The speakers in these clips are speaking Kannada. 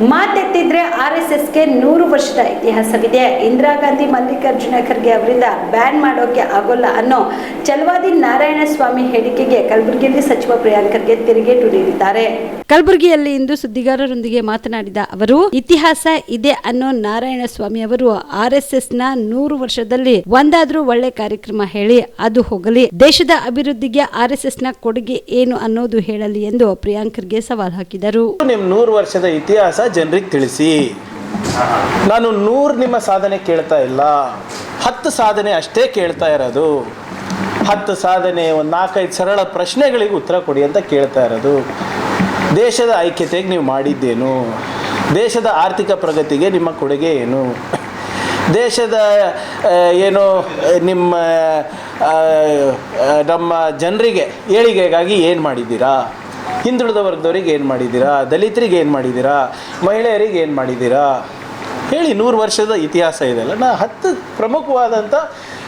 ಮಾತೆತ್ತಿದ್ರೆ ಆರ್ ಎಸ್ಗೆ ನೂರು ವರ್ಷದ ಇತಿಹಾಸವಿದೆ. ಇಂದಿರಾ ಗಾಂಧಿ ಮಲ್ಲಿಕಾರ್ಜುನ ಖರ್ಗೆ ಅವರಿಂದ ಬ್ಯಾನ್ ಮಾಡೋಕೆ ಆಗೋಲ್ಲ ಅನ್ನೋ ಚಲವಾದಿ ನಾರಾಯಣ ಸ್ವಾಮಿ ಹೇಳಿಕೆಗೆ ಕಲಬುರಗಿಯಲ್ಲಿ ಸಚಿವ ಪ್ರಿಯಾಂಕ್ ಖರ್ಗೆ ತಿರುಗೇಟು ನೀಡಿದ್ದಾರೆ. ಕಲಬುರಗಿಯಲ್ಲಿ ಇಂದು ಸುದ್ದಿಗಾರರೊಂದಿಗೆ ಮಾತನಾಡಿದ ಅವರು ಇತಿಹಾಸ ಇದೆ ಅನ್ನೋ ನಾರಾಯಣ ಸ್ವಾಮಿ ಅವರು ಆರ್ ಎಸ್ ಎಸ್ನ ನೂರು ವರ್ಷದಲ್ಲಿ ಒಂದಾದ್ರೂ ಒಳ್ಳೆ ಕಾರ್ಯಕ್ರಮ ಹೇಳಿ ಅದು ಹೋಗಲಿ ದೇಶದ ಅಭಿವೃದ್ಧಿಗೆ ಆರ್ ಎಸ್ ಎಸ್ನ ಕೊಡುಗೆ ಏನು ಅನ್ನೋದು ಹೇಳಲಿ ಎಂದು ಪ್ರಿಯಾಂಕರ್ಗೆ ಸವಾಲ್ ಹಾಕಿದರು. ನಿಮ್ ನೂರು ವರ್ಷದ ಇತಿಹಾಸ ಜನರಿಗೆ ತಿಳಿಸಿ. ನಾನು ನೂರು ನಿಮ್ಮ ಸಾಧನೆ ಕೇಳ್ತಾ ಇಲ್ಲ. ಹತ್ತು ಸಾಧನೆ ಅಷ್ಟೇ ಕೇಳ್ತಾ ಇರೋದು. ಹತ್ತು ಸಾಧನೆ, ಒಂದು ನಾಲ್ಕೈದು ಸರಳ ಪ್ರಶ್ನೆಗಳಿಗೆ ಉತ್ತರ ಕೊಡಿ ಅಂತ ಕೇಳ್ತಾ ಇರೋದು. ದೇಶದ ಐಕ್ಯತೆಗೆ ನೀವು ಮಾಡಿದ್ದೇನು? ದೇಶದ ಆರ್ಥಿಕ ಪ್ರಗತಿಗೆ ನಿಮ್ಮ ಕೊಡುಗೆ ಏನು? ದೇಶದ ಏನು, ನಿಮ್ಮ ನಮ್ಮ ಜನರಿಗೆ, ಏಳಿಗೆಗಾಗಿ ಏನು ಮಾಡಿದ್ದೀರಾ? ಹಿಂದುಳಿದ ವರ್ಗದವ್ರಿಗೆ ಏನು ಮಾಡಿದ್ದೀರಾ? ದಲಿತರಿಗೆ ಏನು ಮಾಡಿದ್ದೀರಾ? ಮಹಿಳೆಯರಿಗೆ ಏನು ಮಾಡಿದ್ದೀರಾ? ಹೇಳಿ, ನೂರು ವರ್ಷದ ಇತಿಹಾಸ ಇದೆಲ್ಲ ನಾ ಹತ್ತು ಪ್ರಮುಖವಾದಂಥ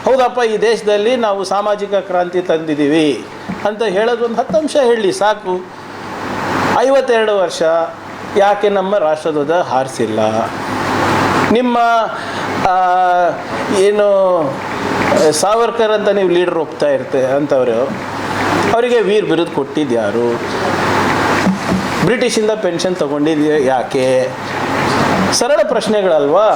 ಹೌದಪ್ಪ, ಈ ದೇಶದಲ್ಲಿ ನಾವು ಸಾಮಾಜಿಕ ಕ್ರಾಂತಿ ತಂದಿದ್ದೀವಿ ಅಂತ ಹೇಳೋದು ಒಂದು ಹತ್ತು ಅಂಶ ಹೇಳಿ, ಸಾಕು. ಐವತ್ತೆರಡು ವರ್ಷ, ಯಾಕೆ ನಮ್ಮ ರಾಷ್ಟ್ರಧ್ವಜ ಹಾರಿಸಿಲ್ಲ? ನಿಮ್ಮ ಏನು, ಸಾವರ್ಕರ್ ಅಂತ ನೀವು ಲೀಡರ್ ಒಪ್ತಾ ಇರ್ತೆ ಅಂಥವ್ರು ಅವರಿಗೆ ವೀರ್ ಬಿರುದು ಕೊಟ್ಟಿದ್ದು ಯಾರು? ಬ್ರಿಟಿಷಿಂದ ಪೆನ್ಷನ್ ತಗೊಂಡಿದ್ಯ ಯಾಕೆ? ಸರಳ ಪ್ರಶ್ನೆಗಳಲ್ವಾ?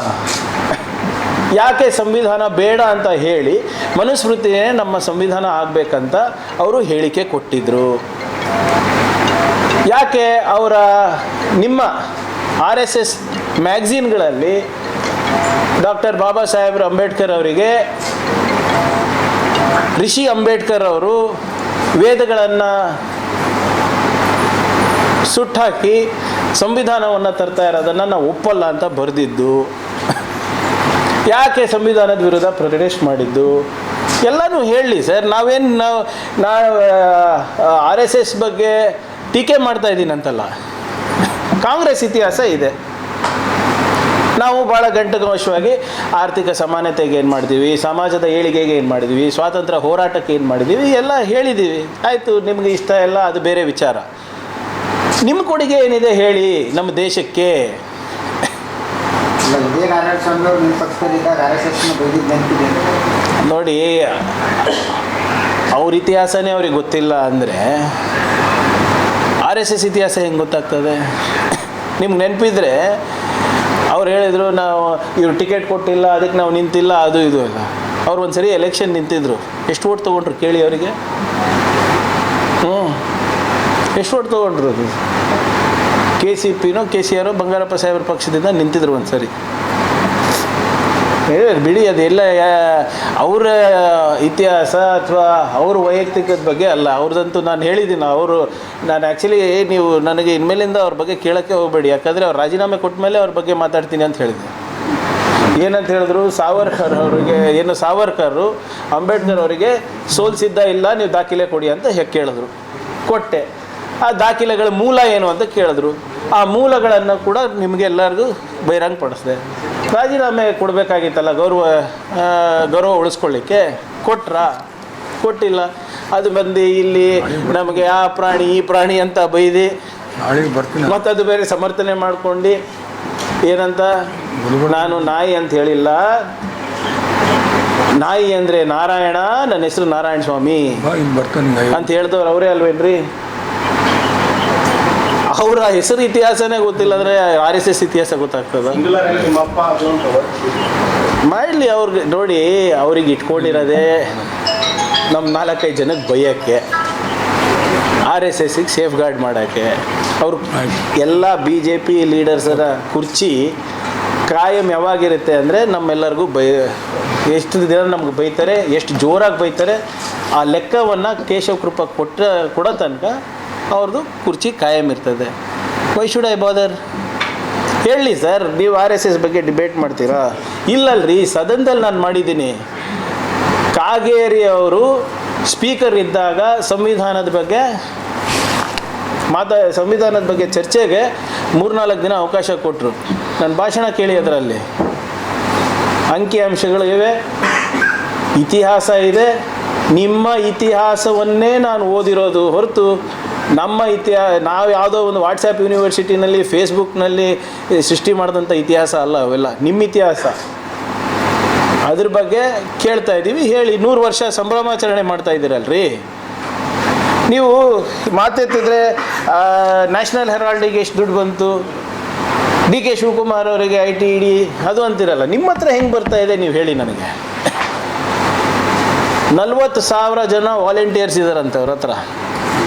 ಯಾಕೆ ಸಂವಿಧಾನ ಬೇಡ ಅಂತ ಹೇಳಿ ಮನುಸ್ಮೃತಿಯೇ ನಮ್ಮ ಸಂವಿಧಾನ ಆಗಬೇಕಂತ ಅವರು ಹೇಳಿಕೆ ಕೊಟ್ಟಿದ್ರು. ಯಾಕೆ ಅವರ ನಿಮ್ಮ ಆರ್ ಎಸ್ ಎಸ್ ಮ್ಯಾಗ್ಝೀನ್ಗಳಲ್ಲಿ ಡಾಕ್ಟರ್ ಬಾಬಾ ಸಾಹೇಬ್ರ ಅಂಬೇಡ್ಕರ್ ಅವರಿಗೆ ರಿಷಿ ಅಂಬೇಡ್ಕರ್ ಅವರು ವೇದಗಳನ್ನು ಸುಟ್ಟಾಕಿ ಸಂವಿಧಾನವನ್ನು ತರ್ತಾ ಇರೋದನ್ನು ನಾವು ಒಪ್ಪಲ್ಲ ಅಂತ ಬರೆದಿದ್ದು. ಯಾಕೆ ಸಂವಿಧಾನದ ವಿರುದ್ಧ ಪ್ರೊಟೆಸ್ಟ್ ಮಾಡಿದ್ದು? ಎಲ್ಲನೂ ಹೇಳಿ ಸರ್, ನಾವೇನು ನಾವು ನಾ ಆರ್ ಎಸ್ ಎಸ್ ಬಗ್ಗೆ ಟೀಕೆ ಮಾಡ್ತಾ ಇದ್ದೀನಂತಲ್ಲ. ಕಾಂಗ್ರೆಸ್ ಇತಿಹಾಸ ಇದೆ. ನಾವು ಭಾಳ ಗಂಟಗವಶವಾಗಿ ಆರ್ಥಿಕ ಸಮಾನತೆಗೆ ಏನು ಮಾಡಿದ್ದೀವಿ ಸಮಾಜದ ಏಳಿಗೆಗೆ ಏನು ಮಾಡಿದ್ದೀವಿ, ಸ್ವಾತಂತ್ರ್ಯ ಹೋರಾಟಕ್ಕೆ ಏನು ಮಾಡಿದ್ದೀವಿ, ಎಲ್ಲ ಹೇಳಿದ್ದೀವಿ. ಆಯಿತು, ನಿಮಗೆ ಇಷ್ಟ ಎಲ್ಲ, ಅದು ಬೇರೆ ವಿಚಾರ. ನಿಮ್ಮ ಕೊಡುಗೆ ಏನಿದೆ ಹೇಳಿ ನಮ್ಮ ದೇಶಕ್ಕೆ? ನೋಡಿ ಅವ್ರ ಇತಿಹಾಸನೇ ಅವ್ರಿಗೆ ಗೊತ್ತಿಲ್ಲ ಅಂದರೆ ಆರ್ ಎಸ್ ಎಸ್ ಇತಿಹಾಸ ಹೆಂಗೆ ಗೊತ್ತಾಗ್ತದೆ? ನಿಮ್ಗೆ ನೆನಪಿದ್ರೆ ಅವ್ರು ಹೇಳಿದರು ನಾವು ಇವ್ರು ಟಿಕೆಟ್ ಕೊಟ್ಟಿಲ್ಲ ಅದಕ್ಕೆ ನಾವು ನಿಂತಿಲ್ಲ ಅದು ಇದು ಎಲ್ಲ. ಅವ್ರು ಒಂದು ಸರಿ ಎಲೆಕ್ಷನ್ ನಿಂತಿದ್ರು. ಎಷ್ಟು ಓಟ್ ತೊಗೊಂಡ್ರು ಕೇಳಿ ಅವರಿಗೆ? ಹ್ಞೂ ಎಷ್ಟು ಓಟ್ ತೊಗೊಂಡ್ರು ಅದು? ಕೆ ಸಿ ಪಿನೋ ಕೆ ಸಿ ಆರೋ ಬಂಗಾರಪ್ಪ ಸಾಹೇಬ್ರ ಪಕ್ಷದಿಂದ ನಿಂತಿದ್ರು ಒಂದ್ಸರಿ. ಬಿಡಿ, ಅದೆಲ್ಲ ಅವರ ಇತಿಹಾಸ ಅಥವಾ ಅವ್ರ ವೈಯಕ್ತಿಕದ ಬಗ್ಗೆ ಅಲ್ಲ ಅವ್ರದ್ದಂತೂ ನಾನು ಹೇಳಿದ್ದೀನಿ ಅವರು, ನಾನು ಆ್ಯಕ್ಚುಲಿ ನೀವು ನನಗೆ ಇನ್ಮೇಲಿಂದ ಅವ್ರ ಬಗ್ಗೆ ಕೇಳೋಕ್ಕೆ ಹೋಗಬೇಡಿ, ಯಾಕಂದರೆ ಅವ್ರು ರಾಜೀನಾಮೆ ಕೊಟ್ಟ ಮೇಲೆ ಅವ್ರ ಬಗ್ಗೆ ಮಾತಾಡ್ತೀನಿ ಅಂತ ಹೇಳಿದೆ ಏನಂತ ಹೇಳಿದ್ರು, ಸಾವರ್ಕರ್ ಅವರಿಗೆ, ಏನು ಸಾವರ್ಕರು, ಅಂಬೇಡ್ಕರ್ ಅವರಿಗೆ ಸೋಲ್ಸಿದ್ದ ಇಲ್ಲ, ನೀವು ದಾಖಲೆ ಕೊಡಿ ಅಂತ ಹೇಳಿದ್ರು ಕೊಟ್ಟೆ. ಆ ದಾಖಲೆಗಳ ಮೂಲ ಏನು ಅಂತ ಕೇಳಿದ್ರು. ಆ ಮೂಲಗಳನ್ನು ಕೂಡ ನಿಮಗೆ ಎಲ್ಲರಿಗೂ ಬಹಿರಂಗ ಪಡಿಸಿದೆ. ರಾಜೀನಾಮೆ ಕೊಡಬೇಕಾಗಿತ್ತಲ್ಲ ಗೌರವ ಗೌರವ ಉಳಿಸ್ಕೊಳ್ಳಿಕ್ಕೆ? ಕೊಟ್ರ? ಕೊಟ್ಟಿಲ್ಲ. ಅದು ಬಂದು ಇಲ್ಲಿ ನಮಗೆ ಆ ಪ್ರಾಣಿ ಈ ಪ್ರಾಣಿ ಅಂತ ಬೈದು. ನಾಳೆಗೆ ಬರ್ತೀನಿ. ಮತ್ತು ಅದು ಬೇರೆ ಸಮರ್ಥನೆ ಮಾಡ್ಕೊಂಡು ಏನಂತ? ನಾನು ನಾಯಿ ಅಂತ ಹೇಳಿಲ್ಲ. ನಾಯಿ ಅಂದರೆ ನಾರಾಯಣ ನನ್ನ ಹೆಸರು ನಾರಾಯಣ ಸ್ವಾಮಿ. ಅಂತ ಹೇಳ್ದವ್ರು ಅವರೇ ಅಲ್ವೇನ್ರಿ? ಅವರ ಹೆಸರು ಇತಿಹಾಸನೇ ಗೊತ್ತಿಲ್ಲ ಅಂದರೆ ಆರ್ ಎಸ್ ಎಸ್ ಇತಿಹಾಸ ಗೊತ್ತಾಗ್ತದ? ಮಾಡಲಿ ಅವ್ರಿಗೆ ನೋಡಿ ಅವ್ರಿಗೆ ಇಟ್ಕೊಂಡಿರೋದೇ ನಮ್ಮ ನಾಲ್ಕೈದು ಜನಕ್ಕೆ ಬೈಯೋಕ್ಕೆ ಆರ್ ಎಸ್ ಎಸ್ಸಿಗೆ ಸೇಫ್ ಗಾರ್ಡ್ ಮಾಡೋಕ್ಕೆ. ಅವರು ಎಲ್ಲ ಬಿ ಜೆ ಪಿ ಲೀಡರ್ಸರ ಕುರ್ಚಿ ಕಾಯಂ ಯಾವಾಗಿರುತ್ತೆ ಅಂದರೆ ನಮ್ಮೆಲ್ಲರಿಗೂ ಬೈ ಎಷ್ಟು ದಿನ ನಮ್ಗೆ ಬೈತಾರೆ ಎಷ್ಟು ಜೋರಾಗಿ ಬೈತಾರೆ ಆ ಲೆಕ್ಕವನ್ನು ಕೇಶವ ಕೃಪಾ ಕೊಟ್ಟ ಕೊಡೋ ತನಕ ಅವ್ರದ್ದು ಕುರ್ಚಿ ಕಾಯಂ ಇರ್ತದೆ. ವೈ ಶುಡ್ ಐ ಬಾದರ್ ಹೇಳಿ ಸರ್ ನೀವು ಆರ್ ಎಸ್ ಎಸ್ ಬಗ್ಗೆ ಡಿಬೇಟ್ ಮಾಡ್ತೀರಾ? ಇಲ್ಲಲ್ರಿ, ಸದನದಲ್ಲಿ ನಾನು ಮಾಡಿದ್ದೀನಿ. ಕಾಗೇರಿ ಅವರು ಸ್ಪೀಕರ್ ಇದ್ದಾಗ ಸಂವಿಧಾನದ ಬಗ್ಗೆ ಮಾತಾ, ಸಂವಿಧಾನದ ಬಗ್ಗೆ ಚರ್ಚೆಗೆ ಮೂರ್ನಾಲ್ಕು ದಿನ ಅವಕಾಶ ಕೊಟ್ಟರು ನನ್ನ ಭಾಷಣ ಕೇಳಿ ಅದರಲ್ಲಿ. ಅಂಕಿ ಅಂಶಗಳು ಇವೆ. ಇತಿಹಾಸ ಇದೆ. ನಿಮ್ಮ ಇತಿಹಾಸವನ್ನೇ ನಾನು ಓದಿರೋದು ಹೊರತು ನಮ್ಮ ಇತಿಹಾಸ ನಾವು ಯಾವುದೋ ಒಂದು ವಾಟ್ಸಪ್ ಯೂನಿವರ್ಸಿಟಿನಲ್ಲಿ ಫೇಸ್ಬುಕ್ನಲ್ಲಿ ಸೃಷ್ಟಿ ಮಾಡಿದಂಥ ಇತಿಹಾಸ ಅಲ್ಲ ಅವೆಲ್ಲ. ನಿಮ್ಮ ಇತಿಹಾಸ. ಅದ್ರ ಬಗ್ಗೆ ಕೇಳ್ತಾ ಇದ್ದೀವಿ. ಹೇಳಿ, ನೂರು ವರ್ಷ ಸಂಭ್ರಮಾಚರಣೆ ಮಾಡ್ತಾ ಇದ್ದೀರಲ್ರಿ? ನೀವು ಮಾತೆತ್ತಿದ್ರೆ ನ್ಯಾಷನಲ್ ಹೆರಾಲ್ಡಿಗೆ ಎಷ್ಟು ದುಡ್ಡು ಬಂತು? ಡಿ ಕೆ ಶಿವಕುಮಾರ್ ಅವರಿಗೆ ಐ ಟಿ ಇಡಿ ಅದು ಅಂತಿರಲ್ಲ. ನಿಮ್ಮ ಹತ್ರ ಹೆಂಗೆ ಬರ್ತಾ ಇದೆ ನೀವು ಹೇಳಿ ನನಗೆ. ನಲ್ವತ್ತು ಸಾವಿರ ಜನ ವಾಲಂಟಿಯರ್ಸ್ ಇದ್ದಾರಂತೆ ಅವ್ರ ಹತ್ರ.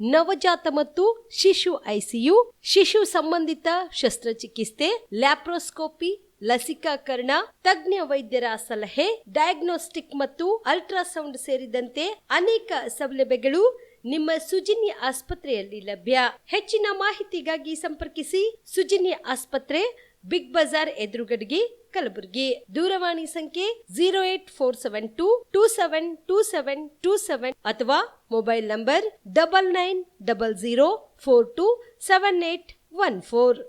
ನವಜಾತ ಮತ್ತು ಶಿಶು ಐಸಿಯು, ಶಿಶು ಸಂಬಂಧಿತ ಶಸ್ತ್ರಚಿಕಿತ್ಸೆ, ಲ್ಯಾಪ್ರೋಸ್ಕೋಪಿ, ಲಸಿಕಾಕರಣ, ತಜ್ಞ ವೈದ್ಯರ ಸಲಹೆ, ಡಯಾಗ್ನೋಸ್ಟಿಕ್ ಮತ್ತು ಅಲ್ಟ್ರಾಸೌಂಡ್ ಸೇರಿದಂತೆ ಅನೇಕ ಸೌಲಭ್ಯಗಳು ನಿಮ್ಮ ಸುಜಿನಿ ಆಸ್ಪತ್ರೆಯಲ್ಲಿ ಲಭ್ಯ. ಹೆಚ್ಚಿನ ಮಾಹಿತಿಗಾಗಿ ಸಂಪರ್ಕಿಸಿ ಸುಜಿನಿ ಆಸ್ಪತ್ರೆ, ಬಿಗ್ ಬಜಾರ್ ಎದುರುಗಡೆಗೆ, ಕಲಬುರಗಿ. ದೂರವಾಣಿ ಸಂಖ್ಯೆ zero eight four seven two two seven two seven two seven ಅಥವಾ mobile number double nine double zero four two seven eight one four